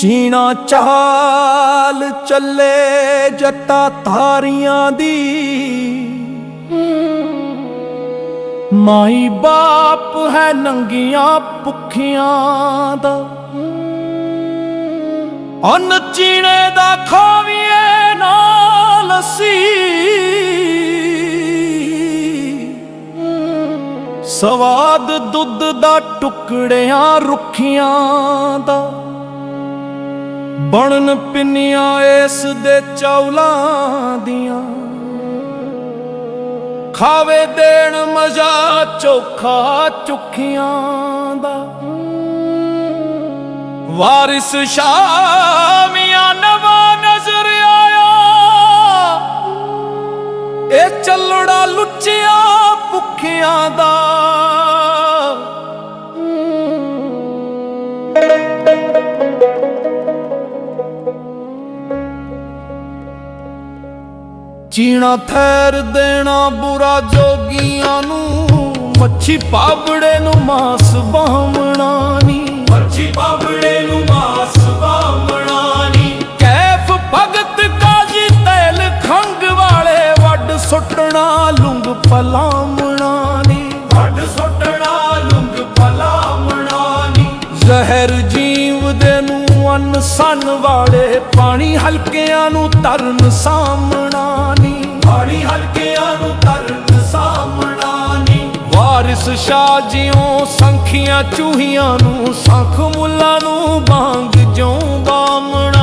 ਚੀਣਾ ਚਾਲ ਚੱਲੇ ਜੱਟਾ ਤਾਰੀਆਂ ਦੀ। ਮਾਈ ਬਾਪ ਹੈ ਨੰਗੀਆਂ ਭੁੱਖੀਆਂ ਦਾ। ਅਨ ਚੀਣੇ ਦਾ ਖਾਵੀਏ ਨਾਲ ਅਸੀਂ। ਸਵਾਦ ਦੁੱਧ ਦਾ ਟੁਕੜਿਆਂ ਰੁੱਖੀਆਂ ਦਾ। ਬਣਨ ਪਿੰਨੀਆਂ ਇਸ ਦੇ ਚੌਲਾਂ ਦੀਆਂ। ਖਾਵੇ ਦੇਣ ਮਜ਼ਾ ਚੋਖਾ ਚੁੱਖੀਆਂ ਦਾ। ਵਾਰਿਸ ਸ਼ਾਮੀਆਂ ਨਵਾਂ ਨਜ਼ਰ ਆਇਆ। ਇਹ ਚੱਲੜਾ ਲੁੱਚਿਆ ਭੁੱਖਿਆਂ ਦਾ। ਚੀਣਾ ਥੈਰ ਦੇਣਾ ਬੁਰਾ ਜੋਗੀਆਂ ਨੂੰ। ਮੱਛੀ ਪਾਬੜੇ ਨੂੰ ਮਾਸ ਬਾਹਮਣਾ ਨੀ। ਮੱਛੀ ਪਾਬੜੇ ਨੂੰ ਮਾਸ ਬਾਹਮਣਾ ਨੀ। ਕੈਫ ਭਗਤ ਕਾਜੀ ਤੈਲ ਖੰਗ ਵਾਲੇ ਵੱਡ ਸੁੱਟਣਾ ਲੁੰਗ ਪਲਾਮਣਾ ਨੀ। ਵੱਡ ਸੁੱਟਣਾ ਲੁੰਗ ਪਲਾਮਣਾ ਨੀ। ਜ਼ਹਿਰ ਜੀਵ ਦੇ ਨੂੰ ਅੰਨ ਸੰਨ ਵਾਲੇ ਪਾਣੀ ਹਲਕਿਆਂ ਨੂੰ ਤਰਨ ਸਾਹਮਣਾ ਸ਼ਾਹ ਜਿਉ ਸੰਖੀਆਂ ਚੂਹੀਆਂ ਨੂੰ ਸੰਖ ਮੁੱਲਾ ਨੂੰ ਬਾਂਗ ਜਿਉ ਬਾਮਣਾ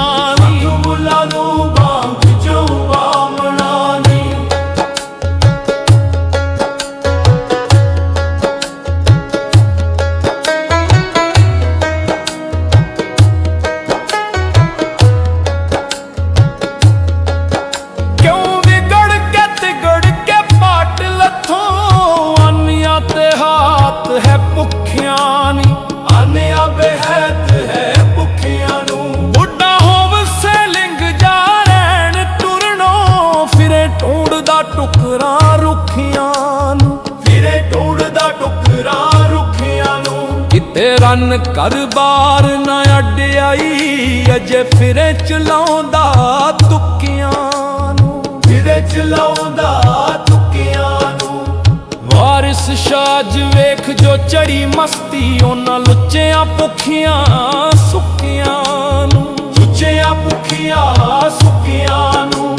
ਕਿਤੇ ਰਨ ਕਰ ਬਾਰ ਨਾ ਅੱਡਿਆਈ ਅਜੇ ਫਿਰੇ ਚਲਾਉਂਦਾ ਤੁੱਕਿਆਂ ਨੂੰ। ਫਿਰੇ ਚਲਾਉਂਦਾ ਤੁੱਕਿਆਂ ਨੂੰ। ਵਾਰਿਸ ਸ਼ਾਜ ਵੇਖ ਜੋ ਚੜੀ ਮਸਤੀ ਉਹਨਾਂ ਲੁੱਚਿਆਂ ਭੁੱਖੀਆਂ ਸੁੱਕੀਆਂ ਨੂੰ। ਲੁੱਚਿਆਂ ਭੁੱਖੀਆਂ ਸੁੱਕੀਆਂ ਨੂੰ।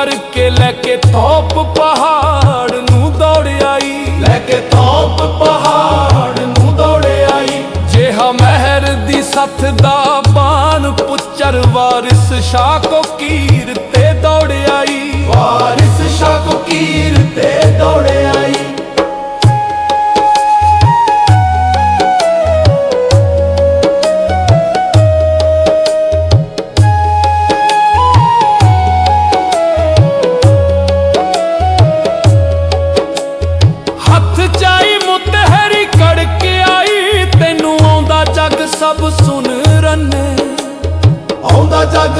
ਕਰਕੇ ਲੈ ਕੇ ਤੋਪ ਪਹਾੜ ਨੂੰ ਦੌੜਿਆਈ ਲੈ ਕੇ ਤੋਪ ਪਹਾੜ ਨੂੰ ਦੌੜਿਆਈ ਜਿਹਾ ਮਹਿਰ ਦੀ ਸੱਥ ਦਾ ਬਾਣ ਪੁੱਚਰ ਵਾਰਿਸ ਸ਼ਾਹ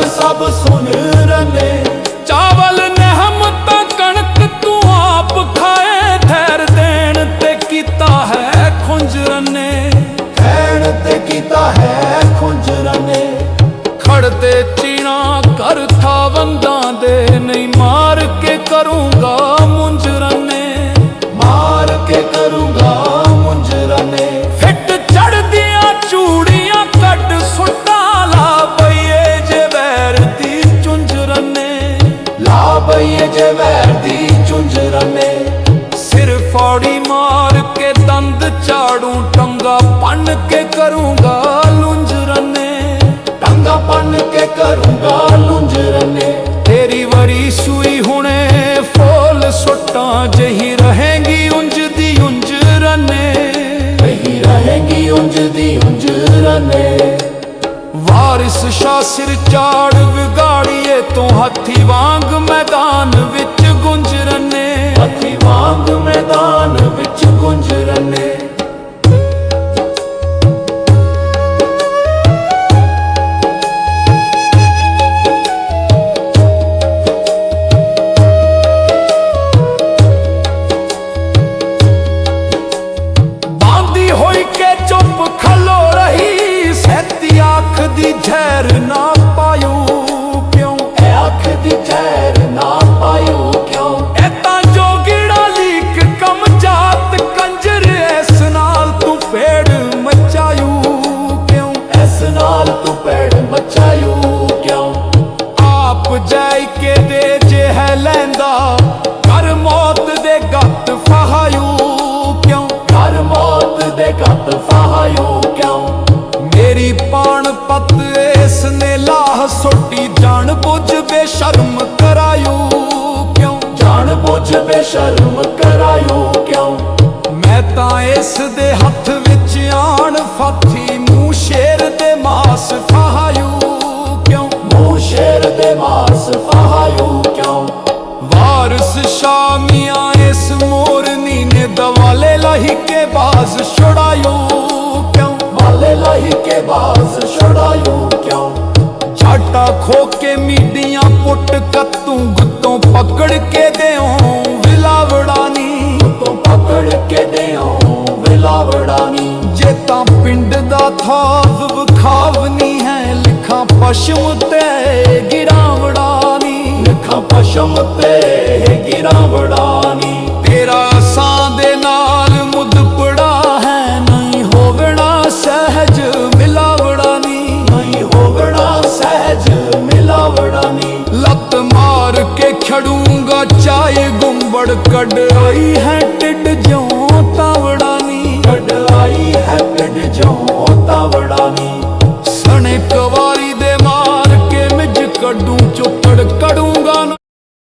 ਸਭ ਸੁਨ ਰੰਨੇ। ਚਾਵਲ ਨਹਿਮਤਾਂ ਕਣਕ ਤੂੰ ਆਪ ਖਾਏ ਠਹਿਰ ਦੇਣ ਤੇ ਕੀਤਾ ਹੈ ਖੁੰਝ ਰੰਨੇ। ਕਹਿਣ ਤੇ ਕੀਤਾ ਹੈ ਖੁੰਝਰਾਂ ਨੇ ਖੜਦੇ ਚੀਣਾ ਕਰ ਖਾਵੰਦਾਂ ਦੇ ਨਹੀਂ ਮਾਰ ਕੇ ਕਰੂੰਗਾ ਲਾ ਜੇ ਵੈਰ ਦੀ ਚੁੰਝਰਾਂ ਨੇ ਸਿਰ ਫੌੜੀ ਮਾਰ ਕੇ ਪੰਨ ਕੇ ਕਰੂੰਗਾ ਲੁੰਜ ਰੰਨੇ। ਟਾਂਗਾ ਪੰਨ ਕੇ ਕਰੂੰਗਾ ਲੁੰਜ ਰੰਨੇ। ਤੇਰੀ ਵਰੀ ਸੂਈ ਹੁਣੇ, ਫੋਲ ਸੁੱਟਾਂ ਜਹੀ ਰਹੇਗੀ ਉਂਝ ਦੀ ਉਂਝ ਰੰਨੇ। ਨਹੀਂ ਰਹੇਗੀ ਉਂਝ ਦੀ ਉਂਝ ਰੰਨੇ। ਵਾਰਿਸ ਸਿਰ ਚਾੜ ਵਿਗਾੜੀਏ ਤੋਂ ਹੱਥੀ ਵਾਂਗ ਮੈਦਾਨ ਬੁੱਝ ਬੇਸ਼ਰਮ ਕਰਾਇਓ ਕਿਉਂ? ਮੈਂ ਤਾਂ ਇਸ ਦੇ ਹੱਥ ਵਿੱਚ ਆਣ ਫਾਥੀ ਮੂੰਹ ਸ਼ੇਰ ਦੇ ਮਾਸ ਫਹਾਇਓ ਕਿਉਂ? ਮੂੰਹ ਸ਼ੇਰ ਦੇ ਮਾਸ ਫਹਾਇਓ ਕਿਉਂ? ਵਾਰਿਸ ਸ਼ਾਮੀਆਂ ਇਸ ਮੋਰਨੀ ਨੇ ਦਵਾਲੇ ਲਾਹੀ ਕੇ ਬਾਜ਼ ਛੁੜਾਇਓ ਕਿਉਂ? ਵਾਲੇ ਲਾਹੀ ਕੇ ਬਾਜ਼ ਛੁਡਾਇਓ ਕਿਉਂ? ਛਾਟਾ ਖੋ ਕੇ ਮੀਡੀਆਂ ਪੁੱਟ ਕੱਤੂ ਗੁੱਤੋਂ ਪਕੜ ਕੇ ਥਾਵ ਵਿਖਾਵਨੀ ਹੈ ਲਿਖਾਂ ਪਸ਼ਮ ਤੇ ਗਿਰਾਵੜਾਨੀ। ਲਿਖਾਂ ਪਸ਼ਮ ਤੇ ਗਿਰਾਵੜਾਨੀ। ਤੇਰਾ ਸਾਂ ਦੇ ਨਾਲ ਮੁੱਦ ਪੜਾ ਹੈ ਨਹੀਂ ਹੋਵਣਾ ਸਹਿਜ ਮਿਲਾਵੜਾਨੀ। ਨਹੀਂ ਹੋਵਣਾ ਸਹਿਜ ਮਿਲਾਵੜਾਨੀ। ਲੱਤ ਮਾਰ ਕੇ ਖੜੂੰਗਾ ਚਾਹੇ ਗੁੰਬੜ ਕੱਢ ਆਈ ਹੈ